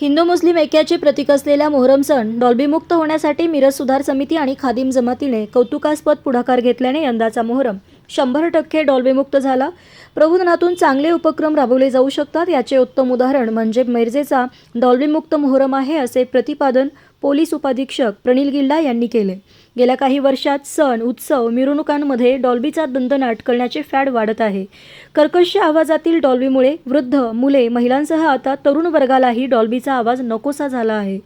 हिंदू मुस्लिम ऐक्याचे प्रतीक असलेला मोहरम सण डॉल्बीमुक्त होण्यासाठी मिरज सुधार समिती आणि खादिम जमातीने कौतुकास्पद पुढाकार घेतल्याने यंदाचा मोहरम शंभर टक्के डॉल्बीमुक्त झाला. प्रबोधनातून चांगले उपक्रम राबवले जाऊ शकतात. याचे उत्तम उदाहरण म्हणजे मिरजेचा डॉल्बीमुक्त मोहरम आहे असे प्रतिपादन पोलीस उपाधीक्षक प्रणील गिल्डा यांनी केले. गेल्या काही वर्षात सण उत्सव मिरवणुकांमध्ये डॉल्बीचा दंदनाट करण्याचे फॅड वाढत आहे. कर्कश आवाजातील डॉल्बीमुळे वृद्ध मुले महिलांसह आता तरुण वर्गालाही डॉल्बीचा आवाज नकोसा झाला आहे.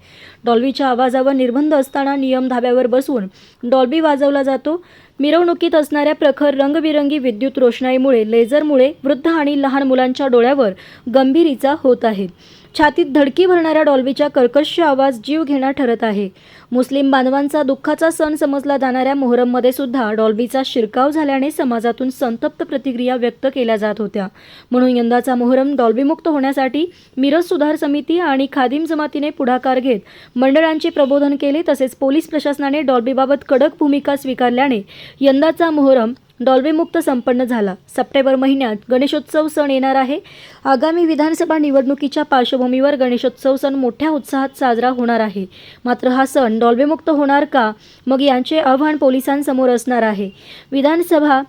डॉल्बीच्या आवाजावर निर्बंध असताना नियम धाब्यावर बसून डॉल्बी वाजवला जातो. मिरवणुकीत असणाऱ्या प्रखर रंगबिरंगी विद्युत रोषणाईमुळे लेझरमुळे वृद्ध आणि लहान मुलांच्या डोळ्यावर गंभीरीचा होत आहे. छातीत धडकी भरणाऱ्या डॉल्बीच्या कर्कश आवाज जीव घेणा ठरत आहे. मुस्लिम बांधवांचा दुःखाचा सण समजला जाणाऱ्या मोहरममध्ये सुद्धा डॉल्बीचा शिरकाव झाल्याने समाजातून संतप्त प्रतिक्रिया व्यक्त केल्या जात होत्या. म्हणून यंदाचा मोहरम डॉल्बीमुक्त होण्यासाठी मिरज सुधार समिती आणि खादिम जमातीने पुढाकार घेत मंडळांचे प्रबोधन केले तसेच पोलीस प्रशासनाने डॉल्बीबाबत कडक भूमिका स्वीकारल्याने यंदाचा मोहरम डॉल्बेमुक्त संपन्न झाला. सप्टेंबर महिन्यात गणेशोत्सव सण येणार आहे. आगामी विधानसभा निवडणुकीच्या पार्श्वभूमीवर गणेशोत्सव सण मोठ्या उत्साहात साजरा होणार आहे. मात्र हा सण डॉल्बेमुक्त होणार का? मग यांचे आव्हान पोलिसांसमोर असणार आहे. विधानसभा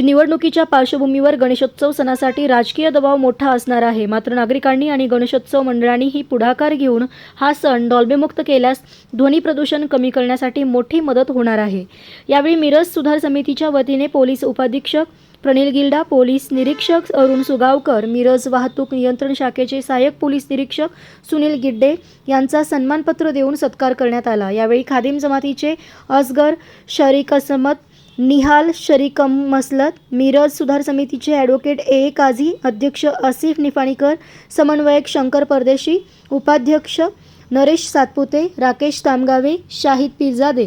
निवडणुकीच्या पार्श्वभूमीवर गणेशोत्सव सणासाठी राजकीय दबाव मोठा असणार आहे. मात्र नागरिकांनी आणि गणेशोत्सव मंडळांनीही पुढाकार घेऊन हा सण डॉल्बेमुक्त केल्यास ध्वनी प्रदूषण कमी करण्यासाठी मोठी मदत होणार आहे. यावेळी मिरज सुधार समितीच्या वतीने पोलीस उपाधीक्षक प्रणील गिल्डा पोलीस निरीक्षक अरुण सुगावकर मिरज वाहतूक नियंत्रण शाखेचे सहाय्यक पोलीस निरीक्षक सुनील गिड्डे यांचा सन्मानपत्र देऊन सत्कार करण्यात आला. यावेळी खादिम जमातीचे असगर शरीक असमत निहाल शरीकम मसलत मिरज सुधार समितीचे ॲडव्होकेट ए. काझी अध्यक्ष आसिफ निफाणीकर समन्वयक शंकर परदेशी उपाध्यक्ष नरेश सातपुते राकेश तामगावे शाहिद पिरजादे.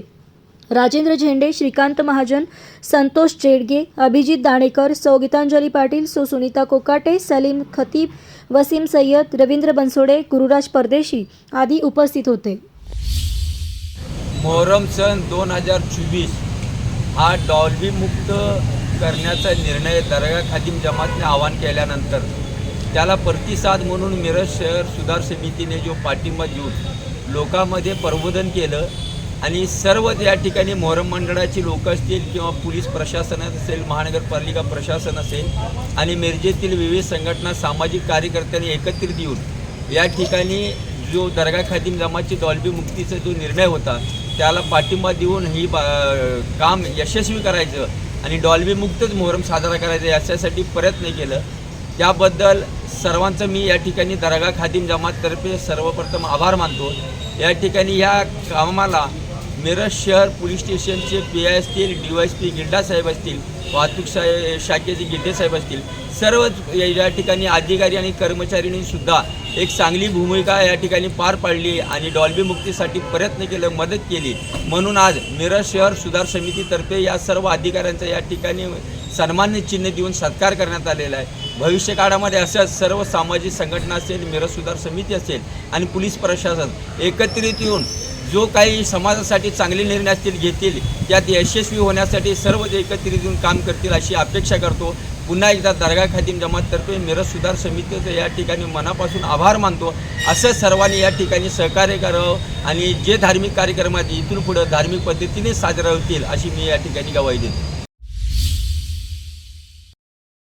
राजेंद्र झेंडे श्रीकांत महाजन संतोष जेडगे अभिजित दाणेकर सौ गीतांजली पाटील सौ सुनीता कोकाटे सलीम खतीब वसीम सय्यद रवींद्र बनसोडे गुरुराज परदेशी आदी उपस्थित होते. मोहरम सन दोन हजार चोवीस. हा डॉल्बी मुक्त करण्याचा निर्णय दर्गा खादिम जमातने आवाहन केल्यानंतर त्याला प्रतिसाद म्हणून मिरज शहर सुधार समितीने जो पाठिंबा देऊन लोकांमध्ये प्रबोधन केलं आणि सर्व या ठिकाणी मोहरम मंडळाची लोक असतील किंवा पोलीस प्रशासन असेल महानगरपालिका प्रशासन असेल आणि मिरजेतील विविध संघटना सामाजिक कार्यकर्त्यांनी एकत्रित येऊन या ठिकाणी जो दर्गा खादिम जमातची डॉल्बी मुक्तीचा जो निर्णय होता त्याला पाठिंबा देऊन ही बा काम यशस्वी करायचं आणि डॉल्बी मुक्तच मोहरम साजरा करायचा याच्यासाठी प्रयत्न केलं. त्याबद्दल सर्वांचं मी या ठिकाणी दर्गा खादिम जमाततर्फे सर्वप्रथम आभार मानतो. या ठिकाणी या कामाला मिरज शहर पोलीस स्टेशनचे पी आय असतील D Y S P Gidda साहेब असतील वाहतूक साहे शाखेचे गिड्डे साहेब असतील सर्वच या ठिकाणी अधिकारी आणि कर्मचाऱ्यांनीसुद्धा एक चांगली भूमिका या ठिकाणी पार पाडली आणि डॉल्बी मुक्तीसाठी प्रयत्न केलं मदत केली. म्हणून आज मिरज शहर सुधार समितीतर्फे या सर्व अधिकाऱ्यांचा या ठिकाणी सन्मान्य चिन्ह देऊन सत्कार करण्यात आलेला आहे. भविष्य काळामध्ये अशाच सर्व सामाजिक संघटना असेल मिरज सुधार समिती असेल आणि पोलीस प्रशासन एकत्रित येऊन जो काही समाजासाठी चांगले निर्णय असतील घेतील त्यात यशस्वी होण्यासाठी सर्व एकत्रित येऊन काम करतील अशी अपेक्षा करतो. पुन्हा एकदा दर्गा जमात जमाततर्फे मिरज सुधार समितीचं या ठिकाणी मनापासून आभार मानतो. असं सर्वांनी या ठिकाणी सहकार्य करावं आणि जे धार्मिक कार्यक्रम आहेत इथून पुढं धार्मिक पद्धतीने साजरा होतील अशी मी या ठिकाणी गवाही देतो.